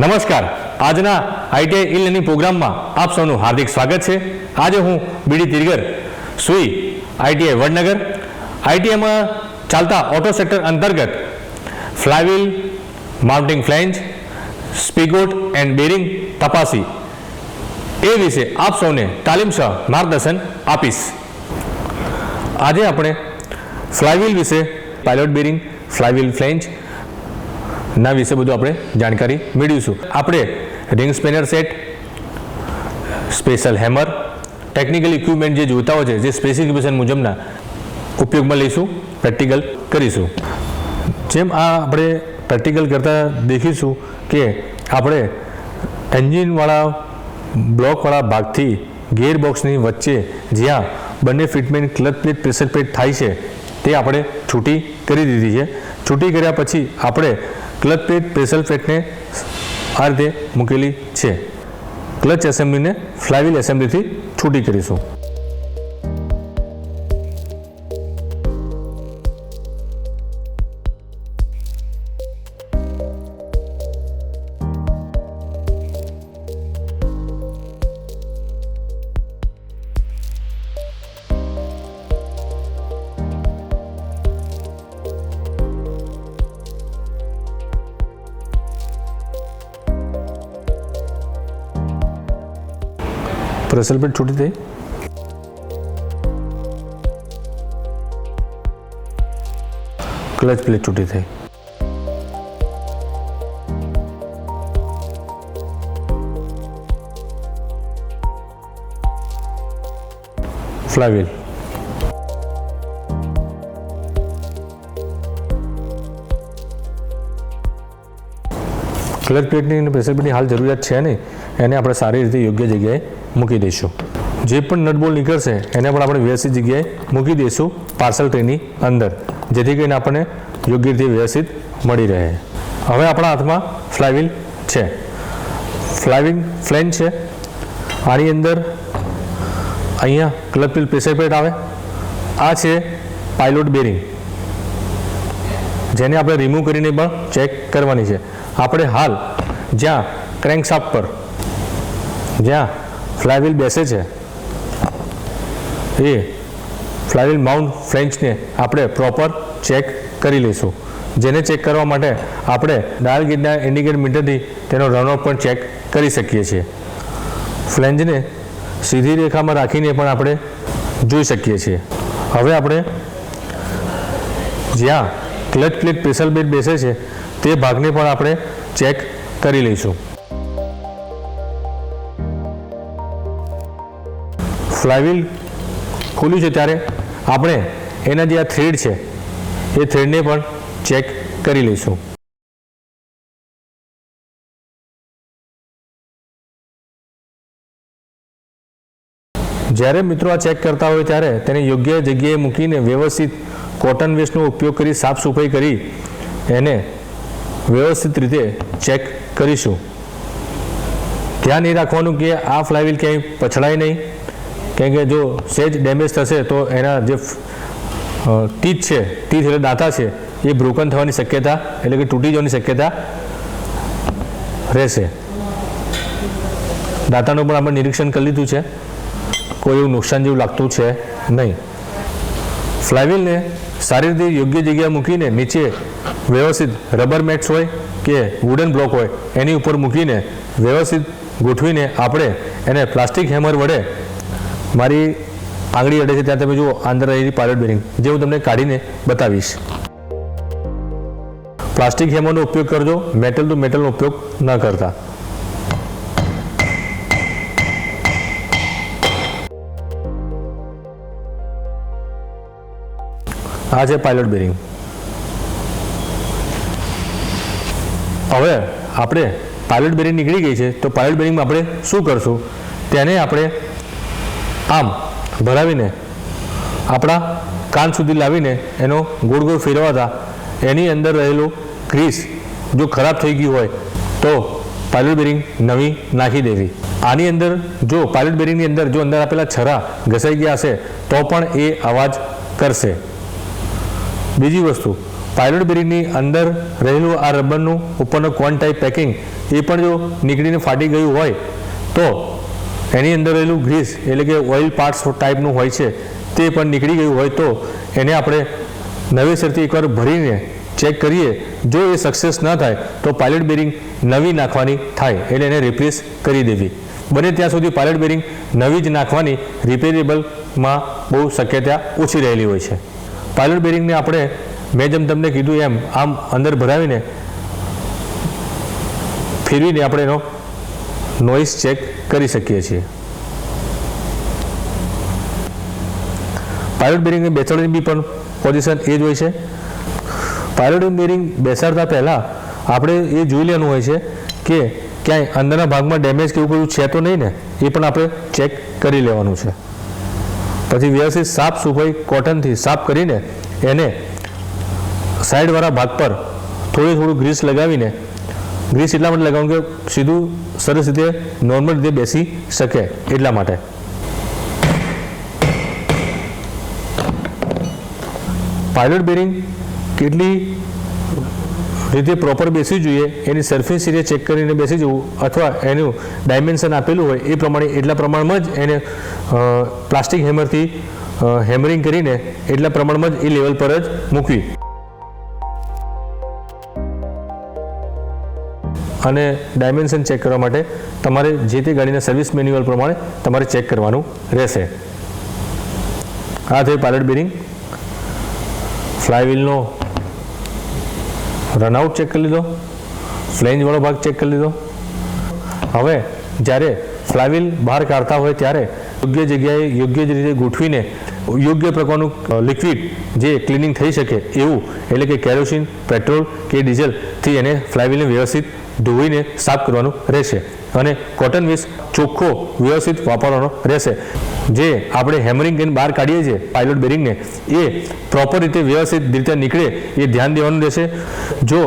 નમસ્કાર. આજના આઈટીઆઈ ઇલની પ્રોગ્રામમાં આપ સૌનું હાર્દિક સ્વાગત છે. આજે હું બીડી તિરગર સુઈ આઈટીઆઈ વડનગર, આઈટીઆઈમાં ચાલતા ઓટો સેક્ટર અંતર્ગત flywheel mounting flange spigot and bearing તપાસી. એ વિશે આપ સૌને તાલીમસહ માર્ગદર્શન આપીશ. આજે આપણે ફ્લાયવ્હીલ વિશે પાયલોટ બેરિંગ ફ્લાયવ્હીલ ફ્લેન્જ ના વિશે બધું આપણે જાણકારી મેળવીશું. આપણે ring spanner set special hammer technical equipment જે જોતા હોય છે, જે સ્પેસિફિકેશન મુજબના ઉપયોગમાં લઈશું પ્રેક્ટિકલ કરીશું. જેમ આ આપણે પ્રેક્ટિકલ કરતાં દેખીશું કે આપણે એન્જિનવાળા બ્લોકવાળા ભાગથી ગેરબોક્સની વચ્ચે જ્યાં બંને fitment clutch plate pressure plate થાય છે, તે આપણે છૂટી કરી દીધી છે. છૂટી કર્યા પછી આપણે ક્લચ પ્લેટ પ્રેશર પ્લેટને આ રીતે મૂકેલી છે. ક્લચ એસેમ્બલીને ફ્લાયવીલ એસેમ્બલીથી છૂટી કરીશું. પ્રેશર પ્લેટ છૂટી થઈ ક્લચ પ્લેટ છૂટી થઈ ફ્લાયવ્હીલ ક્લચ પ્લેટની અને પ્રેશર પ્લેટની હાલ જરૂરિયાત છે નહીં એને આપણે સારી રીતે યોગ્ય જગ્યાએ મૂકી દઈશું. જે પણ નટબોલ નીકળશે, એને પણ આપણે વ્યવસ્થિત જગ્યાએ મૂકી દઈશું પાર્સલ ટ્રેની અંદર, જેથી કરીને આપણને યોગ્ય રીતે વ્યવસ્થિત મળી રહે. હવે આપણા હાથમાં ફ્લાયવીલ છે. ફ્લાયવીલ ફ્લેન છે. આની અંદર અહીંયા ક્લબ પ્લેટ પ્રેશર પ્લેટ આવે. આ છે પાઇલોટ બેરિંગ. જેને આપણે રિમૂવ કરીને પણ ચેક કરવાની છે. આપણે હાલ જ્યાં ક્રેન્કશાફ્ટ પર જ્યાં ફ્લાયવ્હીલ બેસે છે. એ ફ્લાયવ્હીલ માઉન્ટ ફ્રેન્ચને આપણે પ્રોપર ચેક કરી લઈશું. જેને ચેક કરવા માટે આપણે ડાયલ ગેટના ઇન્ડિકેટર મીટરથી તેનો રનઓફ પણ ચેક કરી શકીએ છીએ. ફ્લેન્જને સીધી રેખામાં રાખીને પણ આપણે જોઈ શકીએ છીએ. હવે આપણે જ્યાં ક્લચ પ્લેટ પ્રેશર બેડ બેસે છે, તે ભાગને પણ આપણે ચેક કરી લઈશું. ફ્લાયવ્હીલ ખુલ્યું છે ત્યારે આપણે એના જે આ થ્રેડ છે, એ થ્રેડને પણ ચેક કરી લઈશું. જ્યારે મિત્રો આ ચેક કરતા હોય ત્યારે તેને યોગ્ય જગ્યાએ મૂકીને વ્યવસ્થિત કોટન વેસ્ટનો ઉપયોગ કરી સાફ સફાઈ કરી એને વ્યવસ્થિત રીતે ચેક કરીશું. ધ્યાન એ રાખવાનું કે આ ફ્લાયવીલ ક્યાંય પછડાય નહીં. કેમ કે જો સેજ ડેમેજ થશે તો એના જે તીજ છે તીજ એટલે દાંતા છે, એ બ્રોકન થવાની શક્યતા એટલે કે તૂટી જવાની શક્યતા રહેશે. દાંતાનું પણ આપણે નિરીક્ષણ કરી લીધું છે. કોઈ એવું નુકસાન જેવું લાગતું છે નહીં. ફ્લાયવિલને સારી રીતે યોગ્ય જગ્યાએ મૂકીને નીચે વ્યવસ્થિત રબર મેટ્સ હોય કે વુડન બ્લોક હોય, એની ઉપર મૂકીને વ્યવસ્થિત ગોઠવીને આપણે એને પ્લાસ્ટિક હેમર વડે મારી આંગળી અડે છે ત્યાં તમે જુઓ, અંદર રહેલી પાયલોટ બેરિંગ જે હું તમને કાઢીને બતાવીશ. પ્લાસ્ટિક હેમરનો ઉપયોગ કરજો મેટલ ટુ મેટલનો ઉપયોગ ન કરતા. આ છે પાયલોટ બેરિંગ હવે આપણે પાયલોટ બેરિંગ નીકળી ગઈ છે, તો પાયલોટ બેરિંગમાં આપણે શું કરશું? તેને આપણે આમ ભરાવીને, આપણા કાન સુધી લાવીને એનો ગોળ ગોળ ફેરવાતા એની અંદર રહેલું ગ્રીસ જો ખરાબ થઈ ગયું હોય, તો પાયલોટ બેરિંગ નવી નાખી દેવી. આની અંદર જો, પાયલોટ બેરિંગની અંદર જો અંદર આપેલા છરા ઘસાઈ ગયા હશે, તો પણ એ અવાજ કરશે. બીજી વસ્તુ, પાયલોટ બેરિંગની અંદર રહેલું આ રબરનું ઉપરનું કોન ટાઈપ પેકિંગ એ પણ જો નીકળીને ફાટી ગયું હોય, તો એની અંદર રહેલું ગ્રીસ એટલે કે ઓઇલ પાર્ટ્સ ટાઈપનું હોય છે, તે પણ નીકળી ગયું હોય તો એને આપણે નવેસરથી એકવાર ભરીને ચેક કરીએ. જો એ સક્સેસ ન થાય, તો પાયલટ બેરિંગ નવી નાખવાની થાય એટલે એને રિપ્લેસ કરી દેવી. બને ત્યાં સુધી પાયલટ બેરિંગ નવી જ નાખવાની રિપેરેબલમાં બહુ શક્યતા ઓછી રહેલી હોય છે. પાયલટ બેરિંગને આપણે મેં જેમ તમને કીધું એમ આમ અંદર ભરાવીને ફેરવીને આપણે એનો નોઇસ ચેક કરી શકીએ છીએ. પાયલોટ બેરિંગની બેસાડવાની બી પણ પોઝિશન એ જ હોય છે. પાયલોટ બેરિંગ બેસાડતા પહેલાં આપણે એ જોઈ લેવાનું હોય છે કે ક્યાંય અંદરના ભાગમાં ડેમેજ કે એવું બધું છે તો નહીં ને? એ પણ આપણે ચેક કરી લેવાનું છે. પછી વ્યવસ્થિત સાફ સફાઈ કોટનથી સાફ કરીને એને સાઈડવાળા ભાગ પર થોડું થોડું ગ્રીસ લગાવીને ગ્રીસ એટલા માટે લગાવવાનું કે સીધું સરસ રીતે નોર્મલ રીતે બેસી શકે એટલા માટે. પાયલોટ બેરિંગ કેટલી રીતે પ્રોપર બેસવી જોઈએ, એની સરફેસ એરિયા ચેક કરીને બેસી જવું અથવા એનું ડાયમેન્શન આપેલું હોય એ પ્રમાણે, એટલા પ્રમાણમાં જ એને પ્લાસ્ટિક હેમરથી હેમરિંગ કરીને એટલા પ્રમાણમાં જ એ લેવલ પર જ મૂકવી. અને ડાયમેન્શન ચેક કરવા માટે તમારે જે તે ગાડીના સર્વિસ મેન્યુઅલ પ્રમાણે તમારે ચેક કરવાનું રહેશે. આ થઈ પાયલટ બેરિંગ ફ્લાયવીલનો રનઆઉટ ચેક કરી લીધો. ફ્લેન્જવાળો ભાગ ચેક કરી લીધો. હવે જ્યારે ફ્લાયવીલ બહાર કાઢતા હોય ત્યારે યોગ્ય જગ્યાએ યોગ્ય જ રીતે ગોઠવીને યોગ્ય પ્રકારનું લિક્વિડ જે ક્લિનિંગ થઈ શકે એવું, એટલે કે કેરોસીન પેટ્રોલ કે ડીઝલથી એને ફ્લાયવીલને વ્યવસ્થિત ધોઈને સાફ કરવાનું રહેશે અને કોટન વીસ ચોખ્ખો વ્યવસ્થિત વાપરવાનો રહેશે. જે આપણે હેમરિંગ કરીને બહાર કાઢીએ છીએ પાયલોટ બેરિંગને એ પ્રોપર રીતે વ્યવસ્થિત રીતે નીકળે એ ધ્યાન દેવાનું રહેશે. જો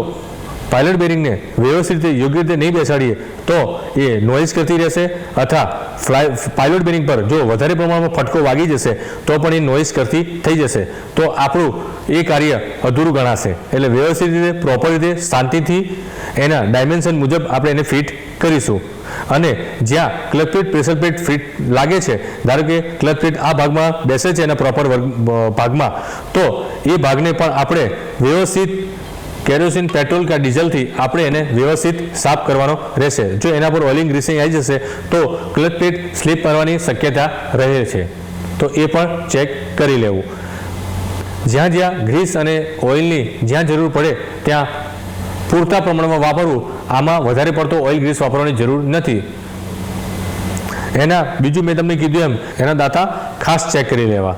પાયલટ બેરિંગને વ્યવસ્થિત રીતે યોગ્ય રીતે નહીં બેસાડીએ, તો એ નોઇઝ કરતી રહેશે અથવા ફ્લાય, પાયલોટ બેરિંગ પર જો વધારે પ્રમાણમાં ફટકો વાગી જશે, તો પણ એ નોઇઝ કરતી થઈ જશે. તો આપણું એ કાર્ય અધૂરું ગણાશે. એટલે વ્યવસ્થિત રીતે, પ્રોપર રીતે, શાંતિથી એના ડાયમેન્શન મુજબ આપણે એને ફિટ કરીશું. અને જ્યાં clutch plate, pressure plate fit લાગે છે, ધારો કે ક્લચ આ ભાગમાં બેસે છે એના પ્રોપર ભાગમાં, તો એ ભાગને પણ આપણે વ્યવસ્થિત કેરોસીન પેટ્રોલ કે ડીઝલથી આપણે એને વ્યવસ્થિત સાફ કરવાનો રહેશે. જો એના પર ઓઇલિંગ ગ્રીસિંગ આવી જશે, તો ક્લચ પ્લેટ સ્લીપ કરવાની શક્યતા રહે છે. તો એ પણ ચેક કરી લેવું. જ્યાં જ્યાં ગ્રીસ અને ઓઇલની જ્યાં જરૂર પડે, ત્યાં પૂરતા પ્રમાણમાં વાપરવું, આમાં વધારે પડતો ઓઇલ ગ્રીસ વાપરવાની જરૂર નથી. એના, બીજું મેં તમને કીધું એમ, એના દાંતા ખાસ ચેક કરી લેવા.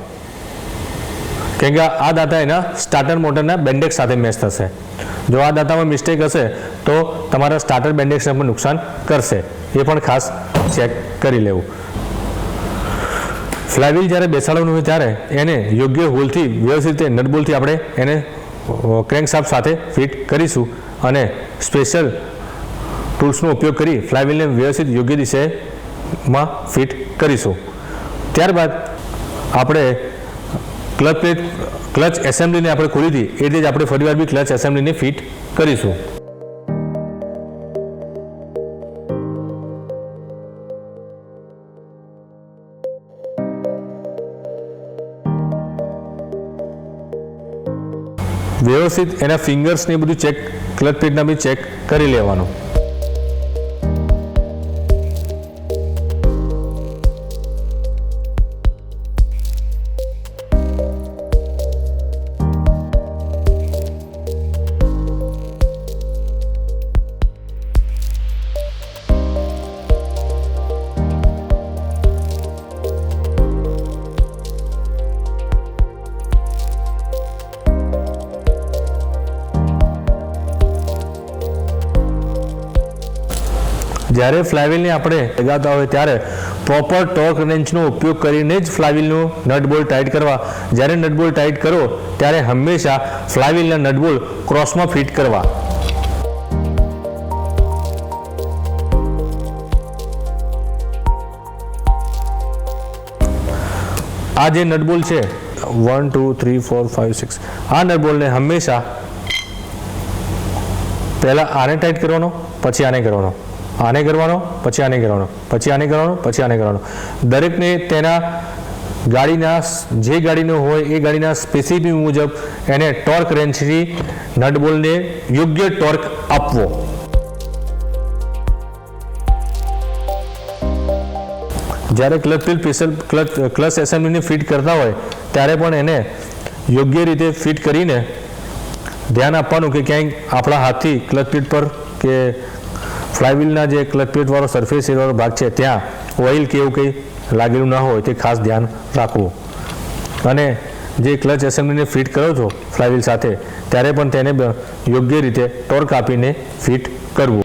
કેમ કે આ દાંતા એના સ્ટાર્ટર મોટરના બેન્ડેક્સ સાથે મેચ થશે. જો આ દાંતામાં મિસ્ટેક હશે, તો તમારા સ્ટાર્ટર બેન્ડેક્સને પણ નુકસાન કરશે. એ પણ ખાસ ચેક કરી લેવું. ફ્લાયવીલ જ્યારે બેસાડવાનું હોય ત્યારે એને યોગ્ય હોલથી, વ્યવસ્થિત રીતે નટબોલથી આપણે એને ક્રેન્ક શાફ્ટ સાથે ફિટ કરીશું અને સ્પેશિયલ ટૂલ્સનો ઉપયોગ કરી ફ્લાયવીલને વ્યવસ્થિત યોગ્ય દિશામાં ફિટ કરીશું. ત્યારબાદ આપણે ક્લચ પ્લેટ, ક્લચ એસેમ્બલીને આપણે ખોલી હતી, એ જ આપણે ફરીવાર બી ક્લચ એસેમ્બલીને ફિટ કરીશું. વ્યવસ્થિત એના ફિંગર્સને બધું ચેક ક્લચ પ્લેટના બી ચેક કરી લેવાનું. જ્યારે ફ્લાયવ્હીલને આપણે લગાવતા હોય ત્યારે પ્રોપર ટોર્ક રેન્ચનો ઉપયોગ કરીને જ ફ્લાયવ્હીલનું નટ ટાઈટ કરવા. જ્યારે નટ ટાઈટ કરો, ત્યારે હંમેશા ફ્લાયવ્હીલના નટ ક્રોસમાં ફિટ કરવા. આ જે નટબોલ છે one two three four five six આ નટબોલને હંમેશા પહેલાં આને ટાઈટ કરવાનો, પછી આને કરવાનો. આને કરવાનો, પછી આને કરવાનો, પછી આને કરવાનો, પછી આને કરવાનો. દરેકને તેના ગાડીના જે ગાડીનો હોય એ ગાડીના સ્પેસિફિક મુજબ એને ટોર્ક રેન્જથી નટબોલને યોગ્ય ટોર્ક આપવો. જ્યારે clutch plate special clutch clutch એસેમ્બલીને fit કરતા હોય, ત્યારે પણ એને યોગ્ય રીતે ફિટ કરીને ધ્યાન આપવાનું કે ક્યાંય આપણા હાથથી ક્લચ પ્લેટ પર કે ફ્લાયવ્હીલના જે ક્લચ પ્લેટવાળો સરફેસ એરિયાવાળો ભાગ છે, ત્યાં ઓઇલ કે એવું કંઈ લાગેલું ન હોય તે ખાસ ધ્યાન રાખવું. અને જે ક્લચ એસેમ્બલીને ફિટ કરો છો ફ્લાયવ્હીલ સાથે, ત્યારે પણ તેને યોગ્ય રીતે ટોર્ક આપીને ફિટ કરવું.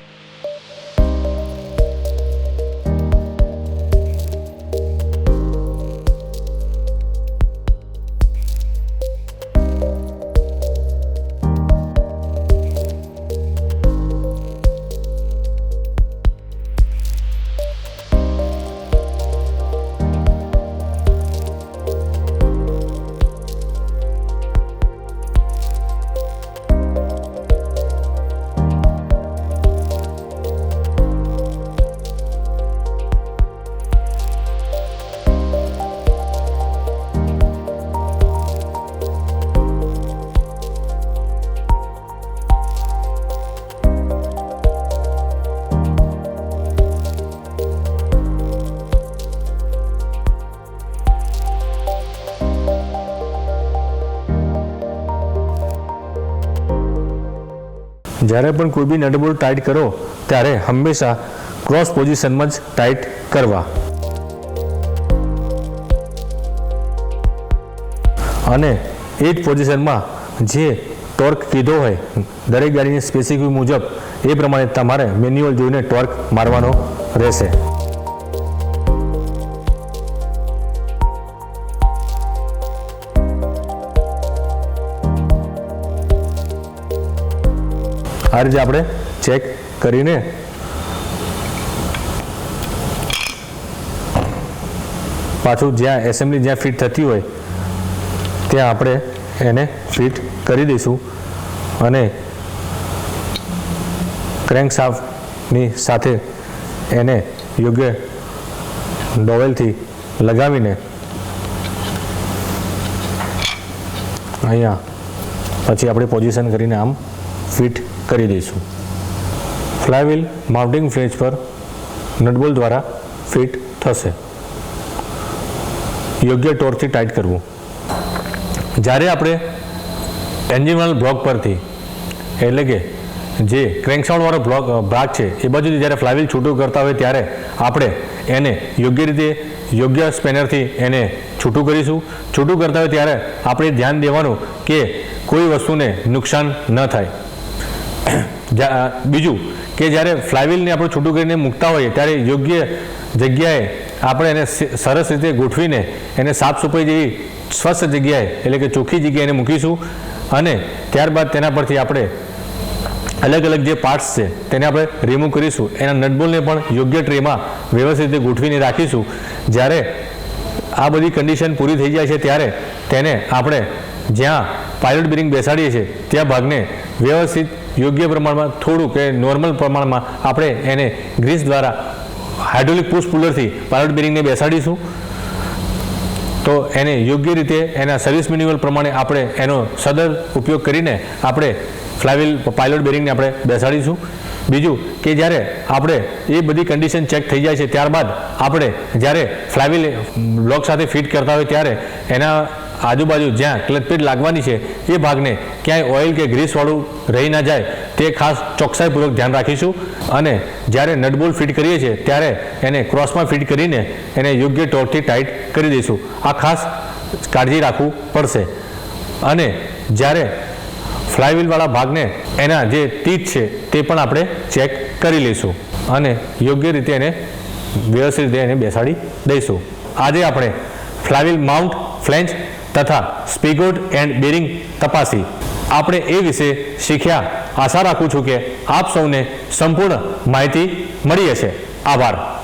જ્યારે પણ કોઈ બી નટબોલ્ટ ટાઈટ કરો, ત્યારે હંમેશા ક્રોસ પોઝિશનમાં જ ટાઈટ કરવા. અને એ જ પોઝિશનમાં જે ટોર્ક કીધો હોય, દરેક ગાડીની સ્પેસિફિક મુજબ, એ પ્રમાણે તમારે મેન્યુઅલ જોઈને ટોર્ક મારવાનો રહેશે. આ રીતે આપણે ચેક કરીને પાછું જ્યાં એસેમ્બલી જ્યાં ફિટ થતી હોય, ત્યાં આપણે એને ફિટ કરી દઈશું અને ક્રેન્ક સાફની સાથે એને યોગ્ય ડોવેલથી લગાવીને અહીંયા પછી આપણે પોઝિશન કરીને આમ ફિટ કરી દઈશું. ફ્લાયવ્હીલ માઉન્ટિંગ ફ્લેજ પર નટબોલ દ્વારા ફિટ થશે. યોગ્ય ટોર્કથી ટાઈટ કરવું. જ્યારે આપણે એન્જિનવાલ બ્લોક પરથી, એટલે કે જે ક્રેન્કશાઉન્ડવાળો બ્લોક ભાગ છે, એ બાજુથી જ્યારે ફ્લાયવ્હીલ છૂટું કરતા હોય ત્યારે આપણે એને યોગ્ય રીતે, યોગ્ય સ્પેનરથી એને છૂટું કરીશું. છૂટું કરતા હોય ત્યારે આપણે ધ્યાન દેવાનું કે કોઈ વસ્તુને નુકસાન ન થાય. બીજું કે જ્યારે ફ્લાયવીલને આપણે છૂટું કરીને મૂકતા હોઈએ, ત્યારે યોગ્ય જગ્યાએ આપણે એને સરસ રીતે ગોઠવીને એને સાફ સફાઈ જેવી સ્વસ્થ જગ્યાએ, એટલે કે ચોખ્ખી જગ્યાએ એને મૂકીશું. અને ત્યારબાદ તેના પરથી આપણે અલગ અલગ જે પાર્ટ્સ છે, તેને આપણે રિમૂવ કરીશું. એના નટબોલને પણ યોગ્ય ટ્રેમાં વ્યવસ્થિત રીતે ગોઠવીને રાખીશું. જ્યારે આ બધી કન્ડિશન પૂરી થઈ જાય છે, ત્યારે તેને આપણે જ્યાં પાયલોટ બિરિંગ બેસાડીએ છીએ, ત્યાં ભાગને વ્યવસ્થિત યોગ્ય પ્રમાણમાં થોડું કે નોર્મલ પ્રમાણમાં આપણે એને ગ્રીસ દ્વારા હાઇડ્રોલિક પુશ પુલરથી પાયલોટ બેરિંગને બેસાડીશું. તો એને યોગ્ય રીતે એના સર્વિસ મેન્યુઅલ પ્રમાણે આપણે એનો સદર ઉપયોગ કરીને આપણે ફ્લાયવીલ પાયલોટ બેરિંગને આપણે બેસાડીશું. બીજું કે જ્યારે આપણે એ બધી કન્ડિશન ચેક થઈ જાય છે, ત્યારબાદ આપણે જ્યારે ફ્લાયવીલ બ્લોક સાથે ફિટ કરતા હોય ત્યારે એના આજુબાજુ જ્યાં ક્લચ લાગવાની છે, એ ભાગને ક્યાંય ઓઇલ કે ગ્રીસવાળું રહી ના જાય, તે ખાસ ચોકસાઈપૂર્વક ધ્યાન રાખીશું. અને જ્યારે નટબોલ્ટ ફિટ કરીએ છીએ, ત્યારે એને ક્રોસમાં ફિટ કરીને એને યોગ્ય ટોર્કથી ટાઈટ કરી દઈશું. આ ખાસ કાળજી રાખવું પડશે. અને જ્યારે ફ્લાયવ્હીલવાળા ભાગને એના જે ટીથ છે, તે પણ આપણે ચેક કરી લઈશું. અને યોગ્ય રીતે એને વ્યવસ્થિત રીતે એને બેસાડી દઈશું. આજે આપણે ફ્લાયવ્હીલ માઉન્ટ ફ્લેન્ચ તથા સ્પીગોટ એન્ડ બેરિંગ તપાસી. આપણે એ વિશે શીખ્યા. આશા રાખું છું કે આપ સૌને સંપૂર્ણ માહિતી મળી હશે. આભાર.